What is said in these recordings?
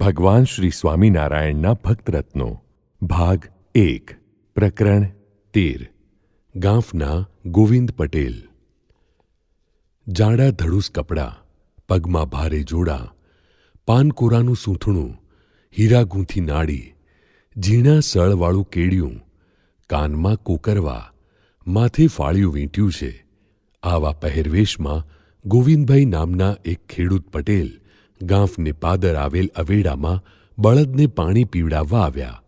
ભગવાન શ્રી સ્વામિનારાયણના ભક્તરત્નો. ભાગ એક, પ્રકરણ તેર, ગાંફના ગોવિંદ પટેલ. જાડા ધડુસ કપડાં, પગમાં ભારે જોડા, પાનકોરાનું સૂંથણું, હીરા ગૂંથી નાડી ઝીણા સળવાળું કેડિયું કાનમાં કોકરવા, માથે ફાળિયું વીંટ્યું છે. આવા પહેરવેશમાં ગોવિંદભાઈ નામના એક ખેડૂત પટેલ ગાંફને પાદર આવેલ અવેડામાં બળદને પાણી પીવડાવવા આવ્યા.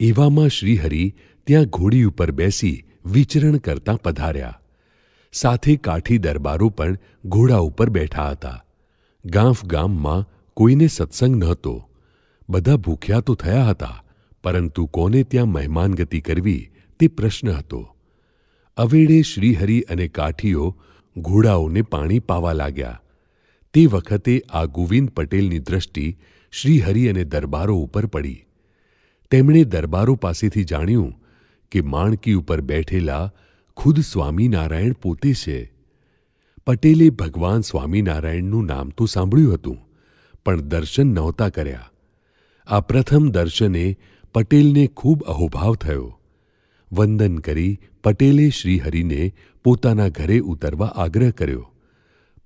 એવામાં શ્રીહરિ ત્યાં ઘોડી ઉપર બેસી વિચરણ કરતા પધાર્યા. સાથે કાઠી દરબારો પણ ઘોડા ઉપર બેઠા હતા. ગાંફ ગામમાં કોઈને સત્સંગ નહોતો. બધા ભૂખ્યા તો થયા હતા, પરંતુ કોને ત્યાં મહેમાનગતિ કરવી તે પ્રશ્ન હતો. અવેડે શ્રીહરિ અને કાઠીઓ ઘોડાઓને પાણી પાવા લાગ્યા. તે વખતે આ ગોવિંદ પટેલની દ્રષ્ટિ શ્રીહરિ અને દરબારો ઉપર પડી. તેમણે દરબારો પાસેથી જાણ્યું કે માણકી ઉપર બેઠેલા ખુદ સ્વામિનારાયણ પોતે છે. પટેલે ભગવાન સ્વામિનારાયણનું નામ તો સાંભળ્યું હતું, પણ દર્શન નહોતા કર્યા. આ પ્રથમ દર્શને પટેલને ખૂબ અહોભાવ થયો. વંદન કરી પટેલે શ્રીહરિને પોતાના ઘરે ઉતરવા આગ્રહ કર્યો.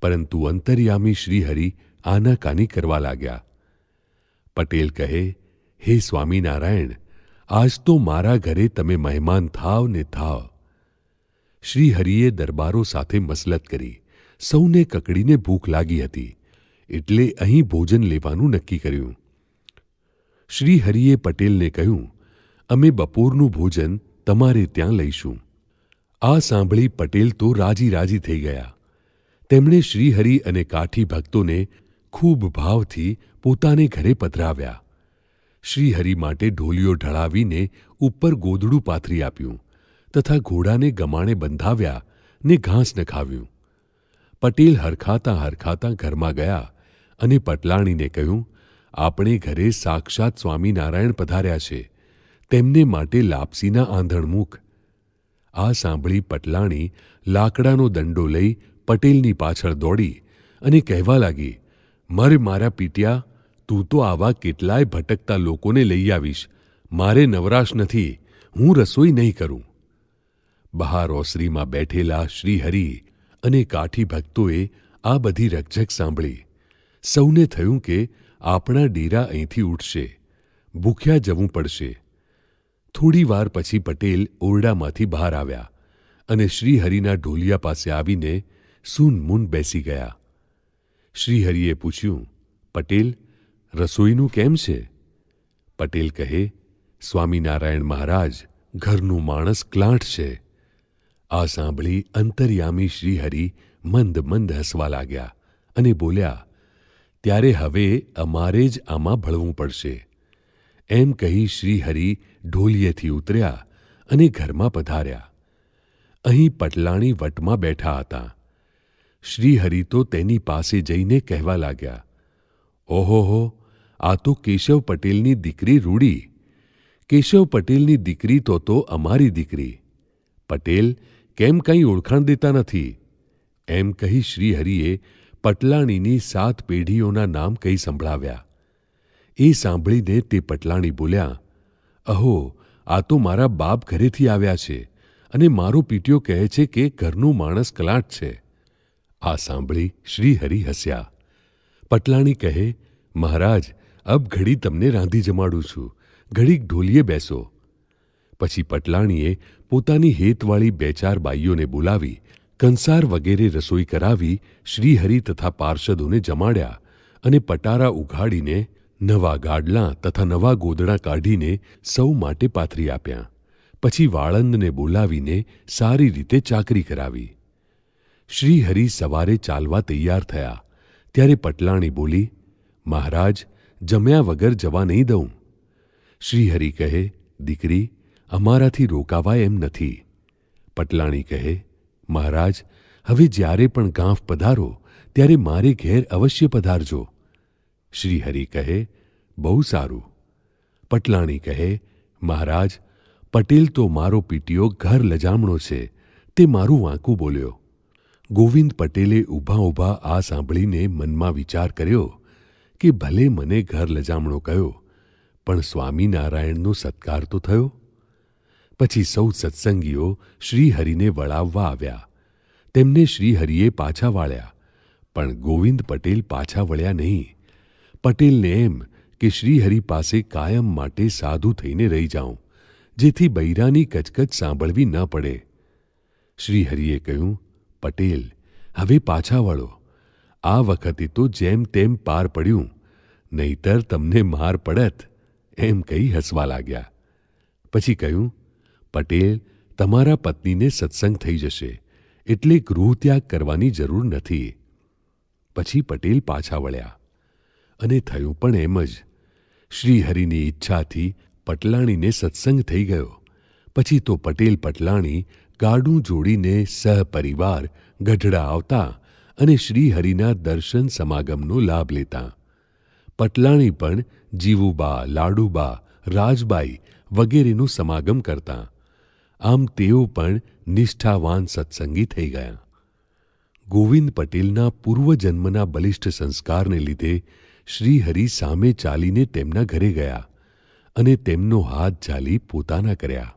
પરંતુ અંતર્યામી શ્રીહરિ આનાકાની કરવા લાગ્યા. પટેલ કહે, હે સ્વામિનારાયણ, આજ તો મારા ઘરે તમે મહેમાન થાવ ને થાવ. શ્રીહરિએ દરબારો સાથે મસલત કરી. સૌને કકડીને ભૂખ લાગી હતી, એટલે અહીં ભોજન લેવાનું નક્કી કર્યું. શ્રીહરિએ પટેલને કહ્યું, અમે બપોરનું ભોજન તમારે ત્યાં લઈશું. આ સાંભળી પટેલ તો રાજી રાજી થઈ ગયા. તેમણે શ્રીહરિ અને કાઠી ભક્તોને ખૂબ ભાવથી પોતાને ઘરે પધરાવ્યા. શ્રીહરિ માટે ઢોલિયો ઢળાવીને ઉપર ગોદડું પાથરી આપ્યું તથા ઘોડાને ગમાણે બંધાવ્યા ને ઘાસ નખાવ્યું. પટેલ હરખાતા હરખાતા ઘરમાં ગયા અને પટલાણીને કહ્યું, આપણે ઘરે સાક્ષાત સ્વામિનારાયણ પધાર્યા છે. તેમને માટે લાપસીના આંધણ મૂક. આ સાંભળી પટલાણી લાકડાનો દંડો લઈ પટેલની પાછળ દોડી અને કહેવા લાગી, મરે મારા પિટિયા, તું તો આવા કેટલાય ભટકતા લોકોને લઈ આવીશ. મારે નવરાશ નથી. હું રસોઈ નહીં કરું. બહાર ઓસરીમાં બેઠેલા શ્રીહરિ અને કાઠી ભક્તોએ આ બધી રકઝક સાંભળી. સૌને થયું કે આપણા ડેરા અહીંથી ઉઠશે. ભૂખ્યા જવું પડશે. થોડી વાર પછી પટેલ ઓરડામાંથી બહાર આવ્યા અને શ્રીહરિના ઢોલિયા પાસે આવીને સૂનમૂન બેસી ગયા. શ્રીહરિએ પૂછ્યું, પટેલ, રસોઈનું કેમ છે? પટેલ કહે, સ્વામિનારાયણ મહારાજ, ઘરનું માણસ ક્લાંઠ છે. આ સાંભળી અંતર્યામી શ્રીહરિ મંદ મંદ હસવા લાગ્યા અને બોલ્યા, ત્યારે હવે અમારે જ આમાં ભળવું પડશે. એમ કહી શ્રીહરિ ઢોલિયેથી ઉતર્યા અને ઘરમાં પધાર્યા. અહીં પટલાણી વટમાં બેઠા હતા. શ્રીહરિ તો તેની પાસે જઈને કહેવા લાગ્યા, ઓહોહો, આ તો કેશવ પટેલની દીકરી રૂડી. કેશવ પટેલની દીકરી તો તો અમારી દીકરી. પટેલ કેમ કંઈ ઓળખાણ દેતા નથી? એમ કહી શ્રીહરિએ પટલાણીની સાત પેઢીઓના નામ કહી સંભળાવ્યા. એ સાંભળીને તે પટલાણી બોલ્યા, અહો, આ તો મારા બાપ ઘરેથી આવ્યા છે અને મારો પીટીઓ કહે છે કે ઘરનું માણસ કલાટ છે. આ સાંભળી શ્રીહરિ હસ્યા. પટલાણી કહે, મહારાજ, અબ ઘડી તમને રાંધી જમાડું છું. ઘડીક ઢોલીએ બેસો. પછી પટલાણીએ પોતાની હેતવાળી બે ચાર બાઈઓને બોલાવી, કંસાર વગેરે રસોઈ કરાવી શ્રીહરિ તથા પાર્ષદોને જમાડ્યા અને પટારા ઉઘાડીને નવા ગાડલાં તથા નવા ગોદડા કાઢીને સૌ માટે પાથરી આપ્યા. પછી વાળંદને બોલાવીને સારી રીતે ચાકરી કરાવી. શ્રીહરિ સવારે ચાલવા તૈયાર થયા. ત્યારે પટલાણી બોલી, મહારાજ, જમ્યા વગર જવા નહીં દઉં. શ્રીહરિ કહે, દીકરી, અમારાથી રોકાવાય એમ નથી. પટલાણી કહે, મહારાજ, હવે જ્યારે પણ ગાંફ પધારો, ત્યારે મારે ઘેર અવશ્ય પધારજો. શ્રીહરિ કહે, બહુ સારું. પટલાણી કહે, મહારાજ, પટેલ તો મારો પીટીઓ ઘર લજામણો છે. તે મારું વાંકું બોલ્યો. ગોવિંદ પટેલે ઊભા ઊભા આ સાંભળીને મનમાં વિચાર કર્યો કે ભલે મને ઘર લજામણો કયો, પણ સ્વામિનારાયણનો સત્કાર તો થયો. પછી સૌ સત્સંગીઓ શ્રીહરિને વળાવવા આવ્યા. તેમને શ્રીહરિએ પાછા વાળ્યા, પણ ગોવિંદ પટેલ પાછા વળ્યા નહીં. પટેલને એમ કે શ્રીહરિ પાસે કાયમ માટે સાધુ થઈને રહી જાઉં, જેથી બૈરાની કચકચ સાંભળવી ન પડે. શ્રીહરિએ કહ્યું પટેલ, હવે પાછા વળો. આ વખતે તો જેમ તેમ પાર પડ્યું, નહીતર તમને માર પડત, એમ કહી હસવા લાગ્યા. પછી કહ્યું, પટેલ, તમારા પત્નીને સત્સંગ થઈ જશે, એટલે ગૃહત્યાગ કરવાની જરૂર નથી. પછી પટેલ પાછા વળ્યા. અને થયું પણ એમ જ. શ્રીહરિની ઈચ્છાથી પટલાણીને સત્સંગ થઈ ગયો. પછી તો પટેલ પટલાણી ગાડું જોડીને સહપરિવાર ગઢડા આવતા અને શ્રીહરિના દર્શન સમાગમનો લાભ લેતા. પટલાણી પણ જીવુબા, લાડુબા, રાજબાઈ વગેરેનું સમાગમ કરતા. આમ તેઓ પણ નિષ્ઠાવાન સત્સંગી થઈ ગયા. ગોવિંદ પટેલના પૂર્વજન્મના બલિષ્ઠ સંસ્કારને લીધે શ્રીહરિ સામે ચાલીને તેમના ઘરે ગયા અને તેમનો હાથ ચાલી પોતાના કર્યા.